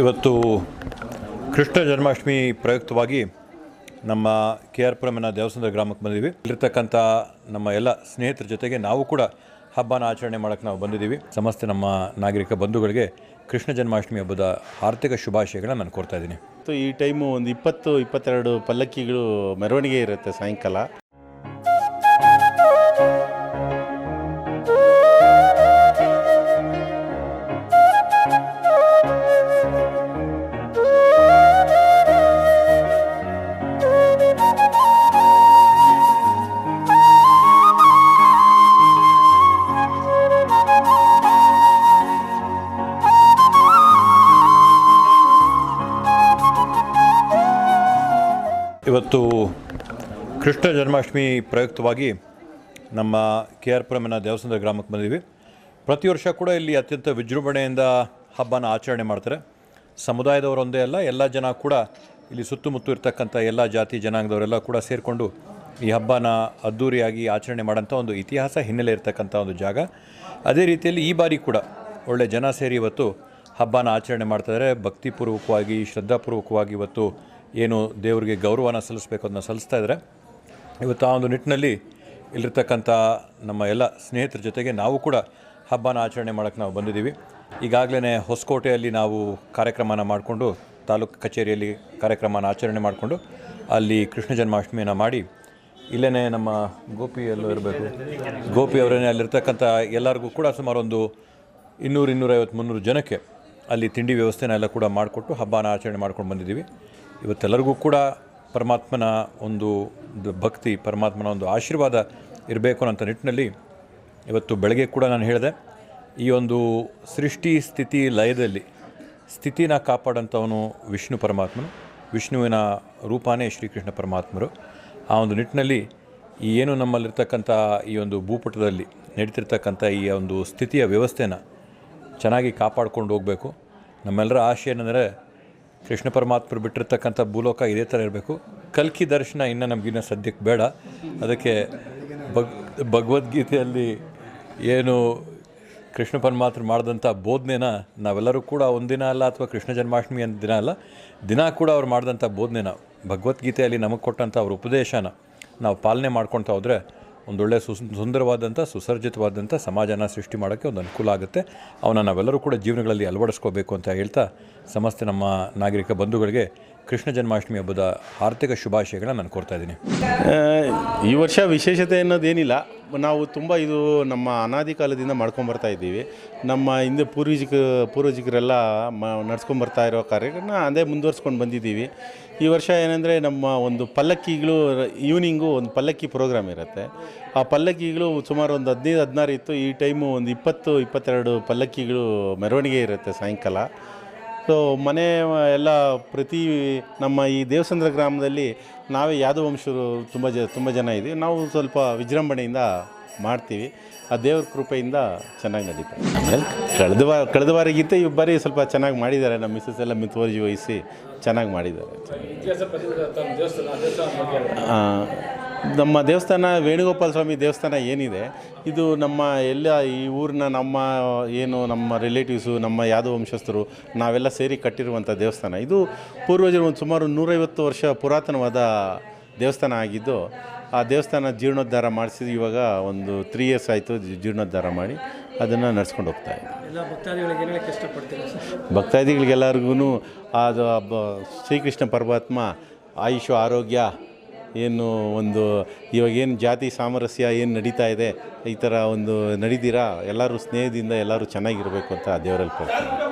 ಇವತ್ತು ಕೃಷ್ಣ ಜನ್ಮಾಷ್ಟಮಿ ಪ್ರಯುಕ್ತವಾಗಿ ನಮ್ಮ K R ಪುರಮನ Devasandra ಗ್ರಾಮಕ್ಕೆ ಬಂದಿದ್ದೀವಿ. ಇಲ್ಲಿರ್ತಕ್ಕಂಥ ನಮ್ಮ ಎಲ್ಲ ಸ್ನೇಹಿತರ ಜೊತೆಗೆ ನಾವು ಕೂಡ ಹಬ್ಬನ ಆಚರಣೆ ಮಾಡೋಕ್ಕೆ ನಾವು ಬಂದಿದ್ದೀವಿ. ಸಮಸ್ತ ನಮ್ಮ ನಾಗರಿಕ ಬಂಧುಗಳಿಗೆ ಕೃಷ್ಣ ಜನ್ಮಾಷ್ಟಮಿ ಹಬ್ಬದ ಆರ್ಥಿಕ ಶುಭಾಶಯಗಳನ್ನ ನಾನು ಕೋರ್ತಾ ಇದ್ದೀನಿ. ಈ ಟೈಮು ಒಂದು ಇಪ್ಪತ್ತು, ಇಪ್ಪತ್ತೆರಡು ಪಲ್ಲಕ್ಕಿಗಳು ಮೆರವಣಿಗೆ ಇರುತ್ತೆ ಸಾಯಂಕಾಲ. ಇವತ್ತು ಕೃಷ್ಣ ಜನ್ಮಾಷ್ಟಮಿ ಪ್ರಯುಕ್ತವಾಗಿ ನಮ್ಮ ಕೆ ಆರ್ ಪುರಮಿನ ದೇವಸಂದ್ರ ಗ್ರಾಮಕ್ಕೆ ಬಂದಿದ್ದೀವಿ. ಪ್ರತಿ ವರ್ಷ ಕೂಡ ಇಲ್ಲಿ ಅತ್ಯಂತ ವಿಜೃಂಭಣೆಯಿಂದ ಹಬ್ಬನ ಆಚರಣೆ ಮಾಡ್ತಾರೆ. ಸಮುದಾಯದವರೊಂದೇ ಅಲ್ಲ, ಎಲ್ಲ ಜನ ಕೂಡ ಇಲ್ಲಿ ಸುತ್ತಮುತ್ತ ಇರ್ತಕ್ಕಂಥ ಎಲ್ಲ ಜಾತಿ ಜನಾಂಗದವರೆಲ್ಲ ಕೂಡ ಸೇರಿಕೊಂಡು ಈ ಹಬ್ಬನ ಅದ್ಧೂರಿಯಾಗಿ ಆಚರಣೆ ಮಾಡೋಂಥ ಒಂದು ಇತಿಹಾಸ ಹಿನ್ನೆಲೆ ಇರತಕ್ಕಂಥ ಒಂದು ಜಾಗ. ಅದೇ ರೀತಿಯಲ್ಲಿ ಈ ಬಾರಿ ಕೂಡ ಒಳ್ಳೆ ಜನ ಸೇರಿ ಇವತ್ತು ಹಬ್ಬನ ಆಚರಣೆ ಮಾಡ್ತಾರೆ ಭಕ್ತಿಪೂರ್ವಕವಾಗಿ ಶ್ರದ್ಧಾಪೂರ್ವಕವಾಗಿ ಇವತ್ತು ಏನು ದೇವರಿಗೆ ಗೌರವನ ಸಲ್ಲಿಸಬೇಕು ಅದನ್ನ ಸಲ್ಲಿಸ್ತಾ ಇದ್ದಾರೆ ಇವತ್ತು ಆ ಒಂದು ನಿಟ್ಟಿನಲ್ಲಿ ಇಲ್ಲಿರ್ತಕ್ಕಂಥ ನಮ್ಮ ಎಲ್ಲ ಸ್ನೇಹಿತರ ಜೊತೆಗೆ ನಾವು ಕೂಡ ಹಬ್ಬನ ಆಚರಣೆ ಮಾಡೋಕ್ಕೆ ನಾವು ಬಂದಿದ್ದೀವಿ. ಈಗಾಗಲೇ ಹೊಸಕೋಟೆಯಲ್ಲಿ ನಾವು ಕಾರ್ಯಕ್ರಮನ ಮಾಡಿಕೊಂಡು, ತಾಲೂಕು ಕಚೇರಿಯಲ್ಲಿ ಕಾರ್ಯಕ್ರಮನ ಆಚರಣೆ ಮಾಡಿಕೊಂಡು, ಅಲ್ಲಿ ಕೃಷ್ಣ ಜನ್ಮಾಷ್ಟಮಿಯನ್ನು ಮಾಡಿ ಇಲ್ಲೇ ನಮ್ಮ ಗೋಪಿ ಎಲ್ಲೋ ಇರಬೇಕು. ಗೋಪಿ ಅವರೇ ಅಲ್ಲಿರ್ತಕ್ಕಂಥ ಎಲ್ಲರಿಗೂ ಕೂಡ ಸುಮಾರು ಒಂದು ಇನ್ನೂರು ಇನ್ನೂರೈವತ್ತು ಮುನ್ನೂರು ಜನಕ್ಕೆ ಅಲ್ಲಿ ತಿಂಡಿ ವ್ಯವಸ್ಥೆನ ಎಲ್ಲ ಕೂಡ ಮಾಡಿಕೊಟ್ಟು ಹಬ್ಬನ ಆಚರಣೆ ಮಾಡ್ಕೊಂಡು ಬಂದಿದ್ದೀವಿ. ಇವತ್ತೆಲ್ಲರಿಗೂ ಕೂಡ ಪರಮಾತ್ಮನ ಒಂದು ಭಕ್ತಿ, ಪರಮಾತ್ಮನ ಒಂದು ಆಶೀರ್ವಾದ ಇರಬೇಕು ಅನ್ನೋಂಥ ನಿಟ್ಟಿನಲ್ಲಿ ಇವತ್ತು ಬೆಳಗ್ಗೆ ಕೂಡ ನಾನು ಹೇಳಿದೆ, ಈ ಒಂದು ಸೃಷ್ಟಿ ಸ್ಥಿತಿ ಲಯದಲ್ಲಿ ಸ್ಥಿತಿನ ಕಾಪಾಡೋಂಥವನು ವಿಷ್ಣು ಪರಮಾತ್ಮನು. ವಿಷ್ಣುವಿನ ರೂಪಾನೇ ಶ್ರೀಕೃಷ್ಣ ಪರಮಾತ್ಮರು. ಆ ಒಂದು ನಿಟ್ಟಿನಲ್ಲಿ ಈ ಏನು ನಮ್ಮಲ್ಲಿರ್ತಕ್ಕಂಥ ಈ ಒಂದು ಭೂಪಟದಲ್ಲಿ ನಡೀತಿರ್ತಕ್ಕಂಥ ಈ ಒಂದು ಸ್ಥಿತಿಯ ವ್ಯವಸ್ಥೆನ ಚೆನ್ನಾಗಿ ಕಾಪಾಡ್ಕೊಂಡು ಹೋಗಬೇಕು. ನಮ್ಮೆಲ್ಲರ ಆಶೆ ಏನಂದರೆ ಕೃಷ್ಣ ಪರಮಾತ್ಮರು ಬಿಟ್ಟಿರ್ತಕ್ಕಂಥ ಭೂಲೋಕ ಇದೇ ಥರ ಇರಬೇಕು. ಕಲ್ಕಿ ದರ್ಶನ ಇನ್ನೂ ನಮಗಿನ್ನ ಸದ್ಯಕ್ಕೆ ಬೇಡ. ಅದಕ್ಕೆ ಭಗ್, ಭಗವದ್ಗೀತೆಯಲ್ಲಿ ಏನು ಕೃಷ್ಣ ಪರಮಾತ್ಮ ಮಾಡಿದಂಥ ಬೋಧನೆನ ನಾವೆಲ್ಲರೂ ಕೂಡ ಒಂದಿನ ಅಲ್ಲ ಅಥವಾ ಕೃಷ್ಣ ಜನ್ಮಾಷ್ಟಮಿ ಅಂತ ದಿನ ಅಲ್ಲ, ದಿನ ಕೂಡ ಅವ್ರು ಮಾಡಿದಂಥ ಬೋಧನೆನ ಭಗವದ್ಗೀತೆಯಲ್ಲಿ ನಮಗೆ ಕೊಟ್ಟಂಥ ಅವ್ರ ಉಪದೇಶನ ನಾವು ಪಾಲನೆ ಮಾಡ್ಕೊತಾ ಹೋದರೆ ಒಂದೊಳ್ಳೆ ಸು ಸುಂದರವಾದಂಥ, ಸುಸರ್ಜಿತವಾದಂಥ ಸಮಾಜನ ಸೃಷ್ಟಿ ಮಾಡೋಕ್ಕೆ ಒಂದು ಅನುಕೂಲ ಆಗುತ್ತೆ. ಅವನ್ನ ನಾವೆಲ್ಲರೂ ಕೂಡ ಜೀವನಗಳಲ್ಲಿ ಅಳವಡಿಸ್ಕೋಬೇಕು ಅಂತ ಹೇಳ್ತಾ ಸಮಸ್ತ ನಮ್ಮ ನಾಗರಿಕ ಬಂಧುಗಳಿಗೆ ಕೃಷ್ಣ ಜನ್ಮಾಷ್ಟಮಿ ಹಬ್ಬದ ಆರ್ಥಿಕ ಶುಭಾಶಯಗಳನ್ನ ನಾನು ಕೋರ್ತಾ ಇದ್ದೀನಿ. ಈ ವರ್ಷ ವಿಶೇಷತೆ ಅನ್ನೋದೇನಿಲ್ಲ ನಾವು ತುಂಬ ಇದು ನಮ್ಮ ಅನಾದಿ ಕಾಲದಿಂದ ಮಾಡ್ಕೊಂಬರ್ತಾ ಇದ್ದೀವಿ. ನಮ್ಮ ಹಿಂದೆ ಪೂರ್ವಜಿಕ, ಪೂರ್ವಜಿಕರೆಲ್ಲ ಮ ನಡ್ಸ್ಕೊಂಬರ್ತಾ ಇರೋ ಕಾರ್ಯಕ್ರಮ ಅದೇ ಮುಂದುವರ್ಸ್ಕೊಂಡು ಬಂದಿದ್ದೀವಿ. ಈ ವರ್ಷ ಏನಂದರೆ ನಮ್ಮ ಒಂದು ಪಲ್ಲಕ್ಕಿಗಳು, ಈವ್ನಿಂಗು ಒಂದು ಪಲ್ಲಕ್ಕಿ ಪ್ರೋಗ್ರಾಮ್ ಇರುತ್ತೆ. ಆ ಪಲ್ಲಕ್ಕಿಗಳು ಸುಮಾರು ಒಂದು ಹದಿನೈದು, ಹದಿನಾರು ಇತ್ತು. ಈ ಟೈಮು ಒಂದು ಇಪ್ಪತ್ತು, ಇಪ್ಪತ್ತೆರಡು ಪಲ್ಲಕ್ಕಿಗಳು ಮೆರವಣಿಗೆ ಇರುತ್ತೆ ಸಾಯಂಕಾಲ. ಸೊ ಮನೆ ಎಲ್ಲ ಪ್ರತಿ ನಮ್ಮ ಈ ದೇವಸಂದ್ರ ಗ್ರಾಮದಲ್ಲಿ ನಾವೇ ಯಾದವ ವಂಶರು ತುಂಬ ಜ ತುಂಬ ಜನ ಇದ್ದೀವಿ ನಾವು ಸ್ವಲ್ಪ ವಿಜೃಂಭಣೆಯಿಂದ ಮಾಡ್ತೀವಿ. ಆ ದೇವ್ರ ಕೃಪೆಯಿಂದ ಚೆನ್ನಾಗಿ ನಡೀತಾ ಇದೆ. ಆಮೇಲೆ ಕಳೆದ ವಾರ ಕಳೆದ ವಾರಿಗಿಂತ ಈ ಬಾರಿ ಸ್ವಲ್ಪ ಚೆನ್ನಾಗಿ ಮಾಡಿದ್ದಾರೆ. ನಮ್ಮ ಮಿಸಸ್ ಎಲ್ಲ ಮಿತುವರ್ಜಿ ವಹಿಸಿ ಚೆನ್ನಾಗಿ ಮಾಡಿದ್ದಾರೆ. ಆ, ನಮ್ಮ ದೇವಸ್ಥಾನ ವೇಣುಗೋಪಾಲ ಸ್ವಾಮಿ ದೇವಸ್ಥಾನ ಏನಿದೆ ಇದು ನಮ್ಮ ಎಲ್ಲ ಈ ಊರಿನ ನಮ್ಮ ಏನು ನಮ್ಮ ರಿಲೇಟಿವ್ಸು ನಮ್ಮ ಯಾದವ ವಂಶಸ್ಥರು ನಾವೆಲ್ಲ ಸೇರಿ ಕಟ್ಟಿರುವಂಥ ದೇವಸ್ಥಾನ. ಇದು ಪೂರ್ವಜರು ಒಂದು ಸುಮಾರು ನೂರೈವತ್ತು ವರ್ಷ ಪುರಾತನವಾದ ದೇವಸ್ಥಾನ ಆಗಿದ್ದು ಆ ದೇವಸ್ಥಾನ ಜೀರ್ಣೋದ್ಧಾರ ಮಾಡಿಸಿ ಇವಾಗ ಒಂದು ತ್ರೀ ಇಯರ್ಸ್ ಆಯಿತು ಜೀರ್ಣೋದ್ಧಾರ ಮಾಡಿ ಅದನ್ನು ನಡೆಸ್ಕೊಂಡು ಹೋಗ್ತಾ ಸರ್? ಭಕ್ತಾದಿಗಳಿಗೆಲ್ಲರಿಗೂ ಅದು ಶ್ರೀಕೃಷ್ಣ ಪರಮಾತ್ಮ ಆಯುಷು ಆರೋಗ್ಯ ಏನು ಒಂದು ಇವಾಗೇನು ಜಾತಿ ಸಾಮರಸ್ಯ ಏನು ನಡೀತಾ ಇದೆ, ಈ ಥರ ಒಂದು ನಡೀತೀರಾ? ಎಲ್ಲರೂ ಸ್ನೇಹದಿಂದ ಎಲ್ಲರೂ ಚೆನ್ನಾಗಿರಬೇಕು ಅಂತ ದೇವರಲ್ಲಿ ಕೊಡ್ತೀನಿ